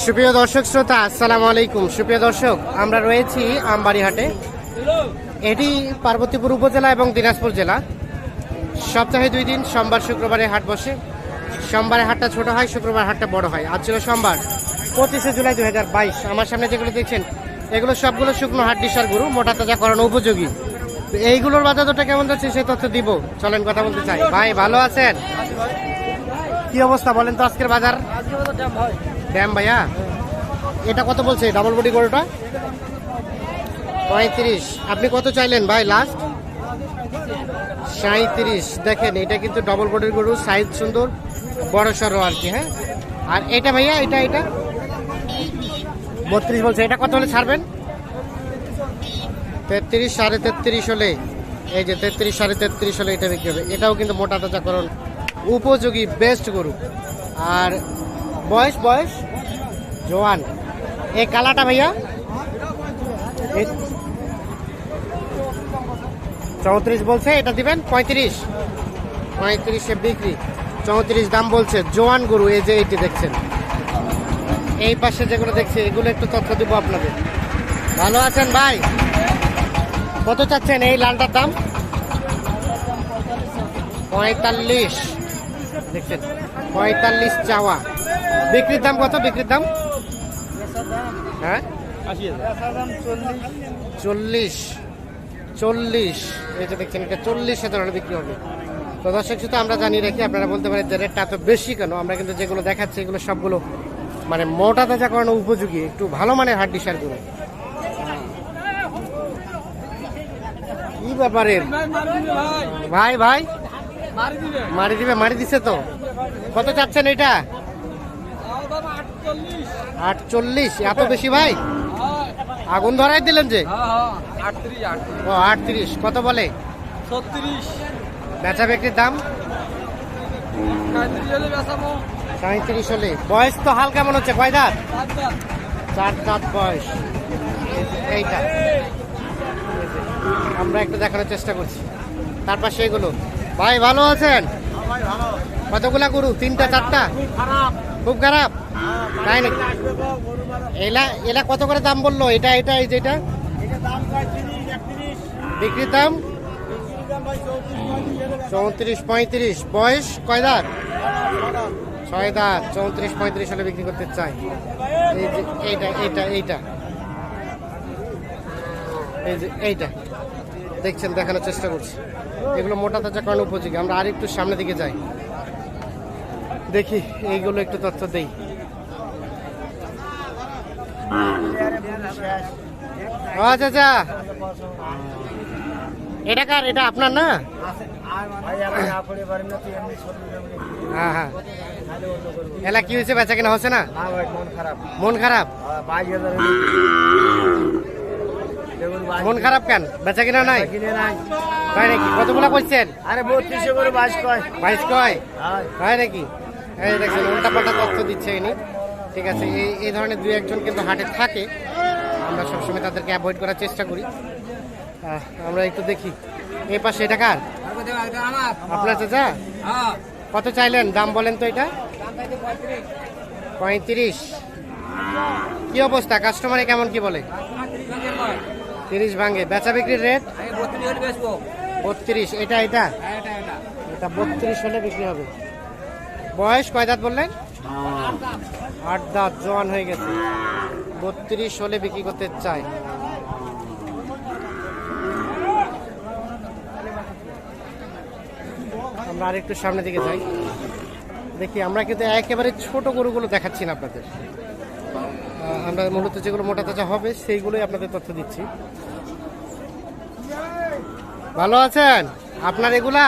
সুপ্রিয় দর্শক শ্রোতা, আসসালামু আলাইকুম। সুপ্রিয় দর্শক, আমরা রয়েছি আমবাড়ি হাটে এটি পার্বতীপুর উপজেলা এবং দিনাজপুর জেলা। সপ্তাহে দুই দিন, সোমবার, শুক্রবারে হাট বসে। সোমবারে হাটটা ছোট হয়, শুক্রবার হাটটা বড় হয়। আজ ছিল সোমবার, পঁচিশে জুলাই দু হাজার বাইশ। আমার সামনে যেগুলো দেখছেন, এগুলো সবগুলো শুকনো হাট ডিসার গরু, মোটা তাজা করানো উপযোগী। এইগুলোর বাজার দরটা কেমন যাচ্ছে সেই তথ্য দিব। চলেন কথা বলতে চাই। ভাই, ভালো আছেন? কি অবস্থা বলেন তো আজকের বাজার? ড্যাম ভাইয়া, এটা কত বলছে? ডাবল বডি গরুটা? পঁয়ত্রিশ। আপনি কত চাইলেন ভাই লাস্ট সাঁত্রিশ দেখেন, এটা কিন্তু ডবল বডির গরু সাইজ সুন্দর, বড় সড়ো আর কি হ্যাঁ? আর এটা ভাইয়া, এটা এটা? বত্রিশ বলছে, এটা কত হলে ছাড়বেন? তেত্রিশ সাড়ে তেত্রিশ হলে, এই যে তেত্রিশ সাড়ে তেত্রিশ হলে এটা বিক্রি হবে। এটাও কিন্তু মোটা তাজাকরণ উপযোগী বেস্ট গরু। আর বয়স বয়স? জোয়ান। এই কালাটা ভাইয়া? চৌত্রিশ বলছে, এটা দিবেন পঁয়ত্রিশ। পঁয়ত্রিশে বিক্রি। চৌত্রিশ দাম বলছে, জোয়ান গরু, এই যে এইটি দেখছেন। এই পাশে যেগুলো দেখছি, এগুলো একটু তথ্য দিব আপনাদের। ভালো আছেন ভাই? কত চাচ্ছেন এই লালটার দাম? পঁয়তাল্লিশ। দেখছেন, পঁয়তাল্লিশ চাওয়া। বিক্রির দাম কত? বিক্রির দাম? হ্যাঁ? চল্লিশ। চল্লিশ। এই যে দেখছেন এটা চল্লিশ হাজার বিক্রি হবে। তো দর্শক শুধু আমরা জানিয়ে রাখি আপনারা বলতে পারেন যে রেটটা এত বেশি কেন? আমরা কিন্তু যেগুলো দেখাচ্ছি এগুলো সবগুলো মানে মোটা তাজা করানো উপযোগী। একটু ভালো মানের হাড্ডি সারগুলো কি। ব্যাপারের ভাই ভাই। মারি দিবে মারি দিছে তো। কত চাচ্ছেন এটা? আটচল্লিশ এত বেশি ভাই? আগুন ধরাই দিলেন যে? ও আটত্রিশ কত বলে? বেচা বিক্রির দাম? সাঁত্রিশ হলে বয়স তো হাল কেমন হচ্ছে কয় দাঁত? চার দাঁত। বয়স। এইটা। আমরা একটু দেখানোর চেষ্টা করছি। তার পাশে এগুলো। ভাই ভালো আছেন? কতগুলা গরু? তিনটা চারটা? খুব খারাপ? তাই নাকি? এলা এলা কত করে দাম বলল? এটা এটা, এই যেটা? বিক্রির দাম? চৌত্রিশ পঁয়ত্রিশ। বয়স কয় দাঁত? ছয় দাঁত। চৌত্রিশ পঁয়ত্রিশ হলে বিক্রি করতে চাই। এই যে, এইটা এইটা এইটা। এই যে, এইটা। দেখছেন, দেখানোর চেষ্টা করছি। এগুলো মোটা তাজা কারণ উপযোগী। আমরা আর একটু সামনের দিকে যাই। দেখি, এইগুলো একটু তথ্য দেই। আচ্ছা আচ্ছা। এটা কার? এটা আপনার না? হ্যাঁ হ্যাঁ। এলা কি হয়েছে? বেচা কেনা হচ্ছে না? মন খারাপ? মন খারাপ কেন? বেচা কিনা নাই? তাই নাকি? কতগুলা করছেন? আরে বত্রিশে করে বাইশ কয়। বাইশ কয়? হ্যাঁ। হয় নাকি দেখছেন উল্টা পাল্টা তথ্য দিচ্ছে ইনি। ঠিক আছে এই এই ধরনের দুই একজন কিন্তু হাটে থাকে। আমরা সবসময় তাদেরকে অ্যাভয়েড করার চেষ্টা করি। আমরা একটু দেখি। এই পাশে এটা কার? আপনার চাচা? কত চাইলেন? দাম বলেন তো এটা। পঁয়ত্রিশ। কি অবস্থা? কাস্টমারে কেমন কি বলে? তিরিশ ভাঙে। বেচা বিক্রির রেট? বত্রিশ। এটা এটা। এটা বত্রিশ হলে বিক্রি হবে। বয়স কয় দাঁত বললেন? আট দাঁত জোয়ান হয়ে গেছে। বত্রিশ হলে বিক্রি করতে চায়। আমরা আরেকটু সামনের দিকে যাই। দেখি, আমরা কিন্তু একেবারে ছোট গরুগুলো দেখাচ্ছি না আপনাদের। আমরা মূলত যেগুলো মোটা তাজা হবে, সেইগুলোই আপনাদের তথ্য দিচ্ছি। ভালো আছেন? আপনার এগুলা?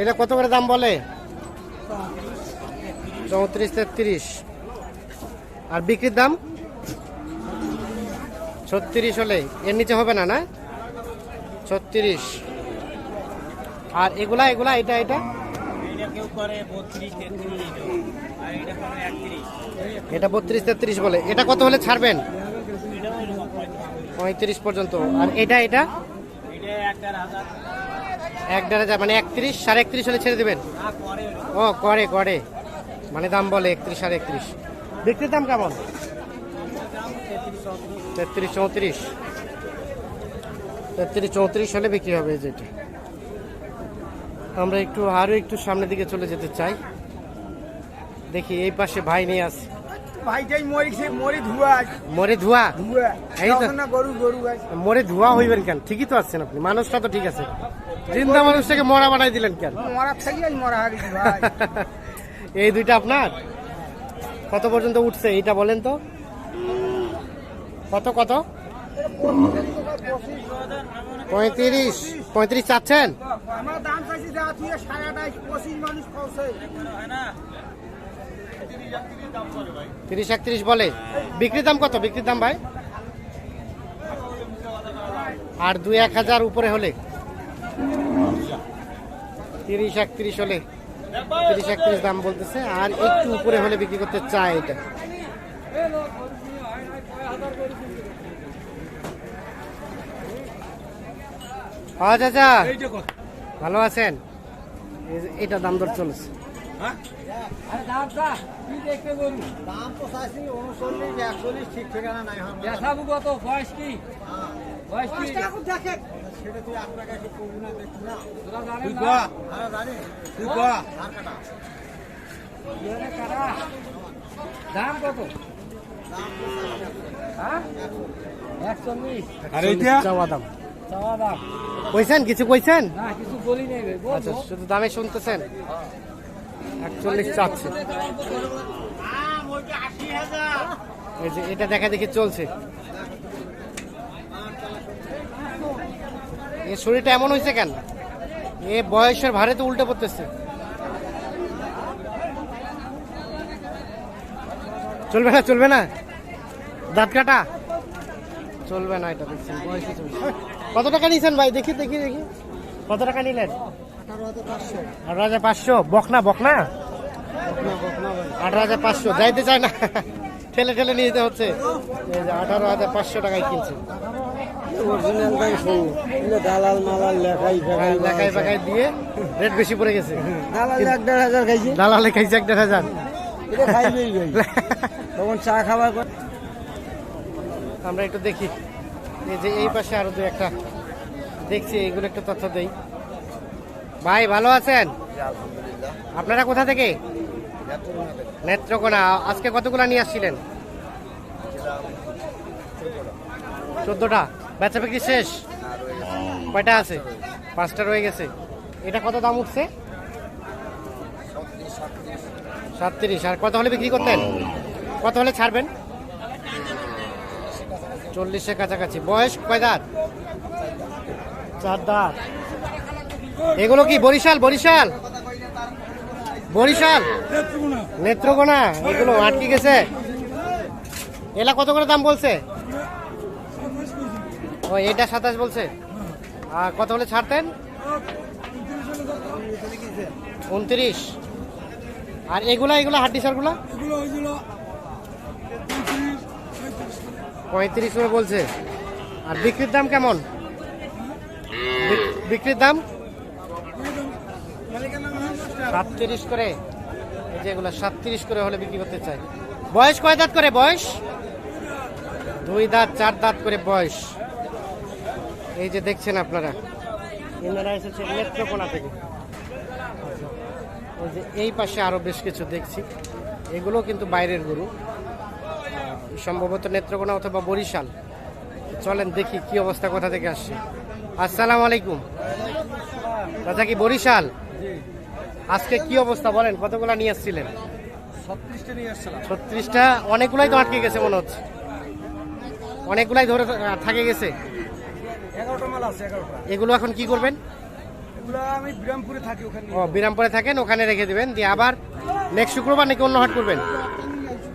এটা কত করে দাম বলে? চৌত্রিশ তেত্রিশ। আর বিক্রির দাম? ছত্রিশ হলে এর নিচে হবে না না? ছত্রিশ। আর এগুলা এগুলা এটা এটা? এটা বত্রিশ তেত্রিশ বলে। এটা কত হলে ছাড়বেন? পঁয়ত্রিশ পর্যন্ত। আর এটা এটা? এক দেড় হাজার। মানে একত্রিশ সাড়ে একত্রিশ হলে ছেড়ে দেবেন? ও করে করে। মানে দাম বলে একত্রিশ সাড়ে একত্রিশ। বিক্রির দাম কেমন? তেত্রিশ চৌত্রিশ। তেত্রিশ চৌত্রিশ হলে বিক্রি হবে যেটা আমরা একটু আরও একটু সামনের দিকে চলে যেতে চাই। দেখি এই পাশে ভাই নিয়ে আসি ভাইটাই মরিছে মরি ধুয়া আছে। মরে ধোয়া? ধুয়া। এই তো। না গরু গরু মরে ধোয়া হইবেন কেন? ঠিকই তো আছেন আপনি। মানুষটা তো ঠিক আছে। জিন্দা মানুষটাকে মরা বানাই দিলেন কেন? মরা থাকি মরা ভাই। এই দুইটা আপনার? কত পর্যন্ত উঠছে এইটা বলেন তো। কত কত? পঁয়ত্রিশ। পঁয়ত্রিশ চাচ্ছেন? তিরিশ একত্রিশ বলে। বিক্রির দাম কত? বিক্রির দাম ভাই? আর দুই এক হাজার উপরে হলে। তিরিশ একত্রিশ হলে। তিরিশ একত্রিশ দাম বলতেছে আর একটু উপরে হলে বিক্রি করতে চায় এটা। হ্যাঁ চাচা। ভালো আছেন? এটা দাম দর চলেছে। দাম সেটা তুই করবি না না। তোরা না? জানি। তুই। কাটা দাম কত? হ্যাঁ? কইছেন? কিছু কইছেন? না কিছু বলি নেই রে আচ্ছা শুধু দামে শুনতেছেন? একচল্লিশ চাচ্ছে। এই এটা দেখা দেখি চলছে। এ শরীরটা এমন হয়েছে কেন? এ বয়সের ভারে তো উল্টে পড়তেছে। চলবে না চলবে না। দাঁত কাটা। চলবে না এটা দেখছি বয়সে কত টাকা নিয়েছেন ভাই? দেখি দেখি দেখি। কত টাকা নিলেন? আঠারো হাজার পাঁচশো। বকনা বকনা? আঠারো হাজার পাঁচশো। যাইতে চায় না। ঠেলে ঠেলে নিয়ে যেতে হচ্ছে। আঠারো হাজার পাঁচশো টাকায় কিনছে। দালাল মালাল লেখাই লেখাই দিয়ে রেট বেশি পড়ে গেছে। দালাল এক দেড় হাজার খাইছি। দালালে খাইছে এক দেড় হাজার। এটা খাইবেই ভাই তখন চা পর আমরা একটু দেখি। এই যে এই পাশে আরও দু একটা। দেখছি এগুলো একটু তথ্য দেই। ভাই ভালো আছেন? আপনারা কোথা থেকে? নেত্রকোনা। আজকে কতগুলা নিয়ে আসছিলেন? চোদ্দটা। বেচা বিক্রি শেষ? কয়টা আছে? পাঁচটা রয়ে গেছে। এটা কত দাম উঠছে? সাতত্রিশ। আর কত হলে বিক্রি করতেন? কত হলে ছাড়বেন? চল্লিশের কাছাকাছি। বয়স কয় দাঁত? চার দাঁত। এগুলো কি বরিশাল? বরিশাল? বরিশাল? নেত্রকোনা। এগুলো আটকে গেছে। এলা কত করে দাম বলছে? ও, এটা সাতাশ বলছে? আর কত হলে ছাড়তেন? উনত্রিশ। আর এগুলা, এগুলো হাড্ডি সারগুলা পঁয়ত্রিশ করে বলছে। আর বিক্রির দাম কেমন? বিক্রির দাম? সাতত্রিশ করে। এই যে এগুলো, সাতত্রিশ করে হলে বিক্রি করতে চাই। বয়স কয় দাঁত করে, বয়স? দুই দাঁত, চার দাঁত করে বয়স। এই যে দেখছেন আপনারা এনারা এসেছে নেত্রকোনা থেকে। আচ্ছা। ওই যে এই পাশে আরও বেশ কিছু দেখছি। এগুলো কিন্তু বাইরের গরু। সম্ভবত নেত্রকোনা অথবা বরিশাল। চলেন দেখি কি অবস্থা কোথা থেকে আসছে। আসসালামু আলাইকুম। দাদা কি বরিশাল? আজকে কি অবস্থা বলেন কতগুলা নিয়ে আসছিলেন? ছত্রিশটা নিয়ে অনেকগুলাই তো আটকে গেছে মনে হচ্ছে। অনেকগুলাই ধরে থাকে গেছে। এগারোটা মাল আছে এগারোটা। এগুলো এখন কি করবেন? এগুলো আমি বিরামপুরে থাকি ওখানে ও বিরামপুরে থাকেন ওখানে রেখে দেবেন দিয়ে আবার নেক্সট শুক্রবার নাকি অন্য হাট করবেন?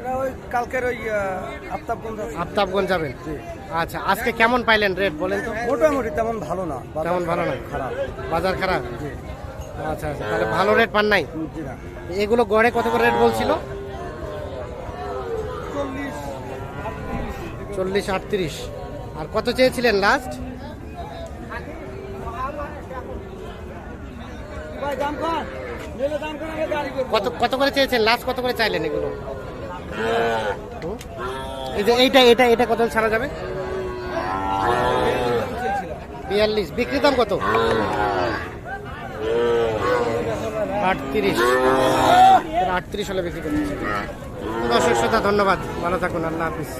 এরা ওই কালকের ওই আফতাবগঞ্জ আফতাবগঞ্জ যাবেন। আচ্ছা আজকে কেমন পাইলেন রেট বলেন তো? মোটামুটি তেমন ভালো না তেমন ভালো না? খারাপ। বাজার খারাপ? আচ্ছা আচ্ছা তাহলে ভালো রেট পান নাই? এগুলো গড়ে কত করে রেট বলছিল? চল্লিশ আটত্রিশ। আর কত চেয়েছিলেন লাস্ট ভাই দাম কর নিলে দাম কর আগে গাড়ি করব কত কত করে চেয়েছেন? লাস্ট কত করে চাইলেন এগুলো। এই যে এইটা এটা এটা কত ছাড়া যাবে? বিয়াল্লিশ। বিক্রি দাম কত? আটত্রিশ। আটত্রিশ হলে বিক্রি করতেছে দর্শক শ্রোতা ধন্যবাদ। ভালো থাকুন। আল্লাহ হাফিজ।